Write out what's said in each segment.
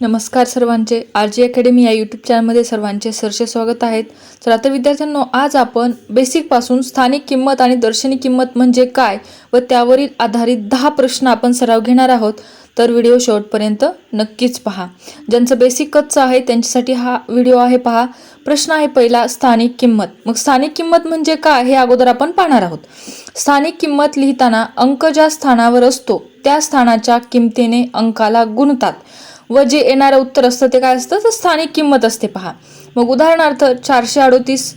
नमस्कार सर्वांचे. R G academy या यूट्यूब चॅनलमध्ये सर्वांचे सरसे स्वागत आहेत तर आता विद्यार्थ्यांनो आज आपण बेसिकपासून स्थानिक किंमत आणि दर्शनी किंमत म्हणजे काय व त्यावरील आधारित दहा प्रश्न आपण सराव घेणार आहोत. तर व्हिडिओ शेवटपर्यंत नक्कीच पहा. ज्यांचं बेसिक कच्चं आहे त्यांच्यासाठी हा व्हिडिओ आहे पहा. प्रश्न आहे पहिला स्थानिक किंमत. मग स्थानिक किंमत म्हणजे काय हे अगोदर आपण पाहणार आहोत. स्थानिक किंमत लिहिताना अंक ज्या स्थानावर असतो त्या स्थानाच्या किमतीने अंकाला गुणतात. व जे येणारं उत्तर असतं ते काय असतं? तर स्थानिक किंमत असते पहा. मग उदाहरणार्थ चारशे अडोतीस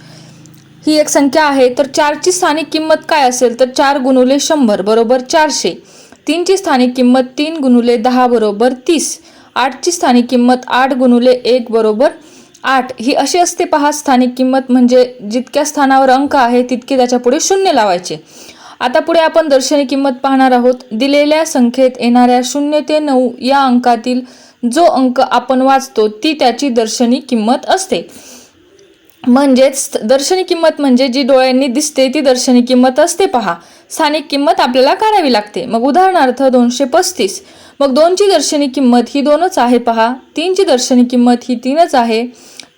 ही एक संख्या आहे तर चारची स्थानिक किंमत काय असेल? तर चार गुणुले शंभर बरोबर चारशे. तीनची स्थानिक किंमत तीन गुणुले दहा बरोबर तीस. आठची स्थानिक किंमत आठ गुणुले एक बरोबर आठ. ही अशी असते पहा स्थानिक किंमत म्हणजे जितक्या स्थानावर अंक आहे तितके त्याच्यापुढे शून्य लावायचे. आता पुढे आपण दर्शनी किंमत पाहणार आहोत. दिलेल्या संख्येत येणाऱ्या शून्य ते नऊ या अंकातील जो अंक आपण वाचतो ती त्याची दर्शनी किंमत असते. म्हणजेच दर्शनी किंमत म्हणजे जी डोळ्यांनी दिसते ती दर्शनी किंमत असते पहा. स्थानिक किंमत आपल्याला काढावी लागते. मग उदाहरणार्थ दोनशे पस्तीस. मग दोनची दर्शनी किंमत ही दोनच आहे पहा. तीनची दर्शनी किंमत ही तीनच आहे.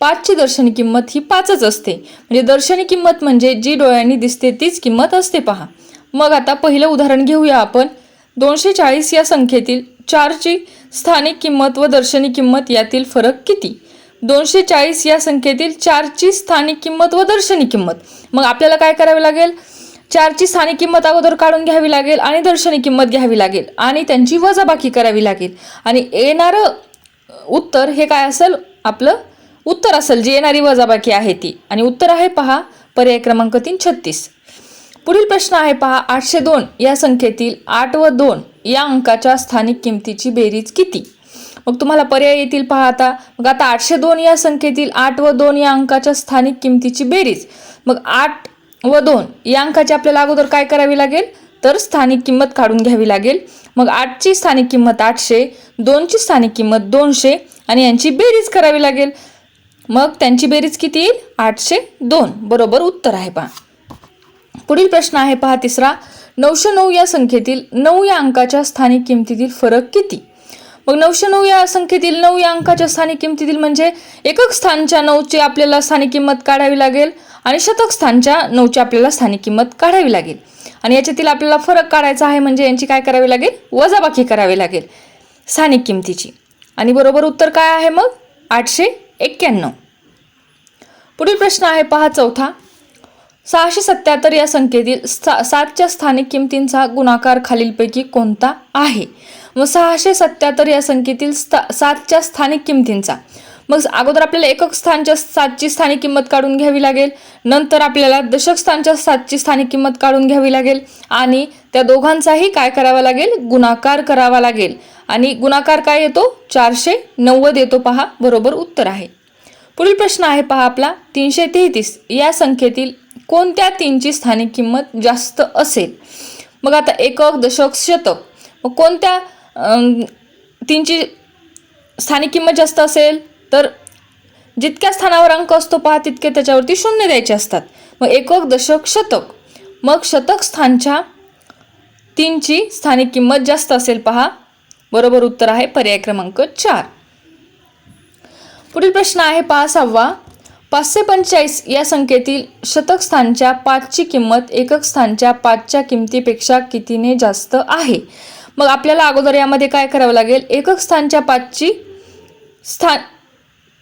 पाचची दर्शनी किंमत ही पाचच असते. म्हणजे दर्शनी किंमत म्हणजे जी डोळ्यांनी दिसते तीच किंमत असते पहा. मग आता पहिलं उदाहरण घेऊया आपण. दोनशे चाळीस या संख्येतील चारची स्थानिक किंमत व दर्शनी किंमत यातील फरक किती? दोनशे चाळीस या संख्येतील चारची स्थानिक किंमत व दर्शनी किंमत. मग आपल्याला काय करावे लागेल? चारची स्थानिक किंमत अगोदर काढून घ्यावी लागेल आणि दर्शनी किंमत घ्यावी लागेल आणि त्यांची वजाबाकी करावी लागेल. आणि येणारं उत्तर हे काय असेल? आपलं उत्तर असेल जी येणारी वजाबाकी आहे ती. आणि उत्तर आहे पहा पर्याय क्रमांक तीन छत्तीस. पुढील प्रश्न आहे पहा आठशे दोन. या संख्येतील आठ व दोन या अंकाच्या स्थानिक किमतीची बेरीज किती? मग तुम्हाला पर्याय येतील पहा आता. मग आता आठशे दोन या संख्येतील आठ व दोन या अंकाच्या स्थानिक किमतीची बेरीज. मग आठ व दोन या अंकाची आपल्याला अगोदर काय करावी लागेल? तर स्थानिक किंमत काढून घ्यावी लागेल. मग आठची स्थानिक किंमत आठशे दोनची स्थानिक किंमत दोनशे आणि यांची बेरीज करावी लागेल. मग त्यांची बेरीज किती येईल? आठशे दोन. बरोबर उत्तर आहे पहा. पुढील प्रश्न आहे पहा तिसरा. नऊशे नऊ या संख्येतील नऊ या अंकाच्या स्थानिक किमतीतील फरक किती? मग नऊशे नऊ या संख्येतील नऊ या अंकाच्या स्थानिक किमतीतील म्हणजे एकक स्थानच्या नऊची आपल्याला स्थानिक किंमत काढावी लागेल आणि शतक स्थानच्या नऊची आपल्याला स्थानिक किंमत काढावी लागेल. आणि याच्यातील आपल्याला फरक काढायचा आहे म्हणजे यांची काय करावी लागेल? वजाबाकी करावी लागेल. स्थानिक किमतीची. आणि बरोबर उत्तर काय आहे मग? आठशे एक्क्याण्णव. पुढील प्रश्न आहे पहा चौथा. सहाशे सत्याहत्तर या संख्येतील सा सातच्या स्थानिक किमतींचा गुणाकार खालीलपैकी कोणता आहे? मग सहाशे सत्याहत्तर या संख्येतील स्था सातच्या स्थानिक किमतींचा. मग अगोदर आपल्याला एकक स्थानच्या सातची स्थानिक किंमत काढून घ्यावी लागेल. नंतर आपल्याला दशक स्थानच्या सातची स्थानिक किंमत काढून घ्यावी लागेल. आणि त्या दोघांचाही काय करावा लागेल? गुणाकार करावा लागेल. आणि गुणाकार काय येतो? चारशे नव्वद येतो पहा. बरोबर उत्तर आहे. पुढील प्रश्न आहे पहा आपला. तीनशे तेहतीस. या संख्येतील कोणत्या तीनची स्थानिक किंमत जास्त असेल? मग आता एकक दशक शतक. मग कोणत्या तीनची स्थानिक किंमत जास्त असेल? तर जितक्या स्थानावर अंक असतो पहा तितके त्याच्यावरती शून्य द्यायचे असतात. मग एकक दशक शतक. मग शतक स्थानच्या तीनची स्थानिक किंमत जास्त असेल पहा. बरोबर उत्तर आहे पर्याय क्रमांक चार. पुढील प्रश्न आहे पहा सहावा पाचशे पंचेचाळीस या संख्येतील शतक स्थानच्या पाचची किंमत एकक स्थानच्या पाचच्या किमतीपेक्षा कितीने जास्त आहे? मग आपल्याला अगोदर यामध्ये काय करावं लागेल? एकक स्थानच्या पाचची स्थान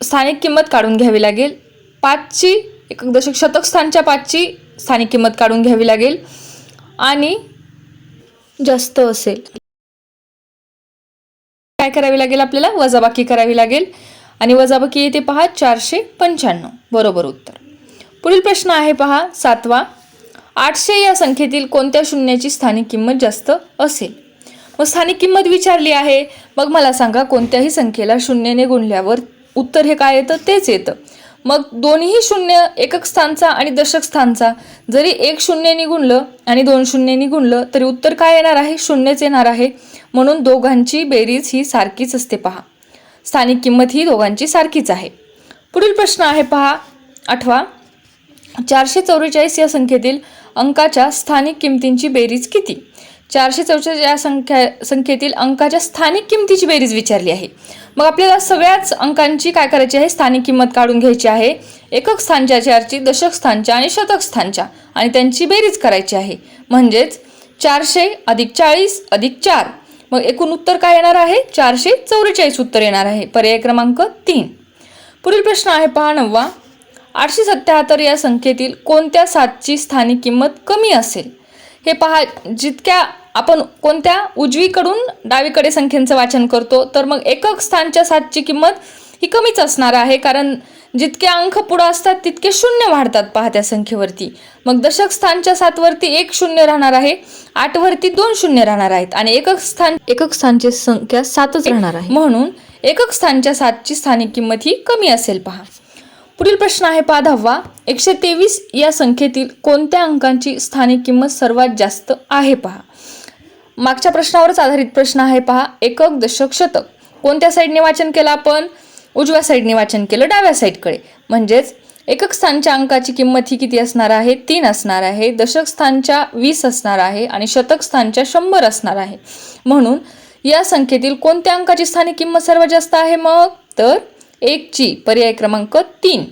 स्थानिक किंमत काढून घ्यावी लागेल. पाचची एकक दशक शतक स्थानच्या पाचची स्थानिक किंमत काढून घ्यावी लागेल. आणि जास्त असेल. काय करावी लागेल आपल्याला? वजाबाकी करावी लागेल. आणि वजाबाकी येते पहा चारशे पंच्याण्णव. बरोबर उत्तर. पुढील प्रश्न आहे पहा सातवा. आठशे या संख्येतील कोणत्या शून्याची स्थानिक किंमत जास्त असेल? मग स्थानिक किंमत विचारली आहे. मग मला सांगा कोणत्याही संख्येला शून्याने गुणल्यावर उत्तर हे काय येतं? तेच येतं. मग दोन्ही शून्य एकक स्थानचा आणि दशक स्थानचा. जरी एक शून्य गुणलं आणि दोन शून्य गुणलं तरी उत्तर काय येणार आहे? शून्यच येणार आहे. म्हणून दोघांची बेरीज ही सारखीच असते पहा. स्थानिक किंमत ही दोघांची सारखीच आहे. पुढील प्रश्न आहे पहा आठवा. चारशे चौवेचाळीस या संख्येतील अंकाच्या स्थानिक किमतींची बेरीज किती? चारशे चौसष्ट या संख्या संख्येतील अंकाच्या स्थानिक किमतीची बेरीज विचारली आहे. मग आपल्याला सगळ्याच अंकांची काय करायची आहे? स्थानिक किंमत काढून घ्यायची आहे. एकक स्थानच्या चारची दशक स्थानच्या आणि शतक स्थानच्या आणि त्यांची बेरीज करायची आहे. म्हणजेच चारशे अधिक चाळीस अधिक चार. मग एकूण उत्तर काय येणार आहे? चारशे चौवेचाळीस उत्तर येणार आहे. पर्याय क्रमांक तीन. पुढील प्रश्न आहे पहा नववा. आठशे सत्याहत्तर या संख्येतील कोणत्या सातची स्थानिक किंमत कमी असेल? हे पहा जितक्या आपण कोणत्या उजवीकडून डावीकडे संख्येचं वाचन करतो तर मग एकक स्थानच्या सातची किंमत ही कमीच असणार आहे कारण जितके अंक पुढं असतात तितके शून्य वाढतात पहा त्या संख्येवरती. मग दशक स्थानच्या सातवरती एक शून्य राहणार आहे आठवरती दोन शून्य राहणार आहेत आणि एकक स्थान एकक स्थानची संख्या सातच राहणार आहे. म्हणून एकक स्थानच्या सातची स्थानिक किंमत ही कमी असेल पहा. पुढील प्रश्न आहे पहा दहावा. एकशे तेवीस या संख्येतील कोणत्या अंकांची स्थानिक किंमत सर्वात जास्त आहे पहा. मागच्या प्रश्नावरच आधारित प्रश्न आहे पहा. एकक दशक शतक. कोणत्या साईडने वाचन केलं आपण? उजव्या साईडने वाचन केलं डाव्या साईडकडे. म्हणजेच एकक स्थानच्या अंकाची किंमत ही किती असणार आहे? तीन असणार आहे. दशक स्थानच्या वीस असणार आहे आणि शतक स्थानच्या शंभर असणार आहे. म्हणून या संख्येतील कोणत्या अंकाची स्थानिक किंमत सर्वात जास्त आहे मग? तर एकची पर्याय क्रमांक तीन.